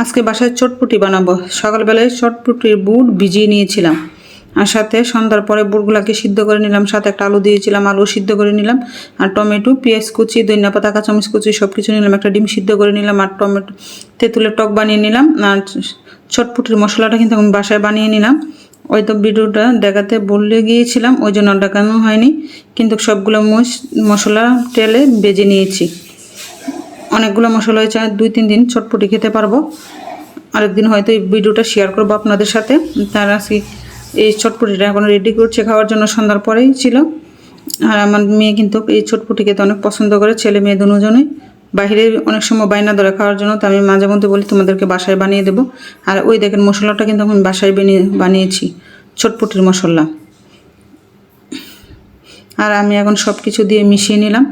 আজকে বাসায় চটপুটি বানাবো। সকালবেলায় চটপুটির বুট ভিজিয়ে নিয়েছিলাম। আর সাথে সন্ধ্যার পরে বুটগুলাকে সিদ্ধ করে নিলাম। সাথে একটা আলু দিয়েছিলাম আলু সিদ্ধ করে নিলাম। আর টমেটো, পেঁয়াজ কুচি, ধনিয়া পাতা, কাঁচামরিচ কুচি সব কিছু নিলাম। একটা ডিম সিদ্ধ করে নিলাম আর টমেটো, তেঁতুলের টক বানিয়ে নিলাম। আর চটপুটির মশলাটা কিন্তু আমি বাসায় বানিয়ে নিলাম। ওই তো ভিডিওটা দেখাতে বললে গিয়েছিলাম, ওই জন্য দেখানো হয়নি। কিন্তু সবগুলো মশ- মশলা তেলে বেজে নিয়েছি। অনেকগুলো মশলা হয়েছে দুই, তিন দিন চটপটি খেতে পারব। আরেকদিন হয়তো এই ভিডিওটা শেয়ার করব আপনাদের সাথে। তার আজকে এই চটপটিটা এখন রেডি করছে খাওয়ার জন্য, সন্ধ্যার পরেই ছিল। আর আমার মেয়ে কিন্তু এই চটপটি খেতে অনেক পছন্দ করে, ছেলে মেয়ে দুজনেই। বাইরে অনেক সময় বাইনা ধরে খাওয়ার জন্য, তো আমি মাঝে মধ্যে বলি তোমাদেরকে বাসায় বানিয়ে দেবো। আর ওই দেখেন মশলাটা কিন্তু আমি বাসায় বানিয়ে বানিয়েছি চটপটির মশলা। আর আমি এখন সব কিছু দিয়ে মিশিয়ে নিলাম।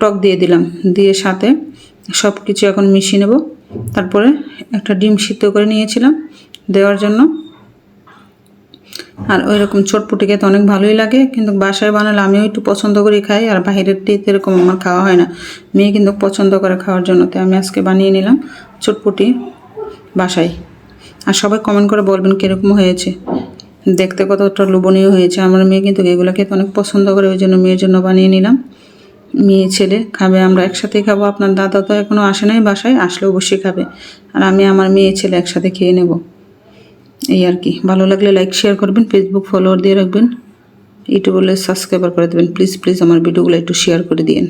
টক দিয়ে দিলাম। দিয়ে সাথে সব কিছু এখন মিশিয়ে নেব। তারপরে একটা ডিম সিদ্ধ করে নিয়েছিলাম দেওয়ার জন্য। আর ওই রকম চটপটি খেতে অনেক ভালোই লাগে, কিন্তু বাসায় বানালে আমিও একটু পছন্দ করি খাই আর বাইরের টেতে এরকম আমার খাওয়া হয় না। মেয়ে কিন্তু পছন্দ করে খাওয়ার জন্য, তাই আমি আজকে বানিয়ে নিলাম চটপটি বাসায়। আর সবাই কমেন্ট করে বলবেন কীরকম হয়েছে। দেখতে কতটা লোভনীয় হয়েছে। আমার মেয়ে কিন্তু এগুলো খেতে অনেক পছন্দ করে, ওই জন্য মেয়ের জন্য বানিয়ে নিলাম। মেয়ে ছেলে খাবে, আমরা একসাথে খাব। আপনার দাদা তো এখনও আসে নাই বাসায়, আসলে অবশ্যই খাবে। আর আমি আমার মেয়ে ছেলে একসাথে খেয়ে নেব। এই আর কি। ভালো লাগলে লাইক শেয়ার করবেন ফেসবুক ফলোয়ার দিয়ে রাখবেন। ইউটিউবে সাবস্ক্রাইবার করে দেবেন। প্লিজ প্লিজ আমার ভিডিওগুলো একটু শেয়ার করে দিন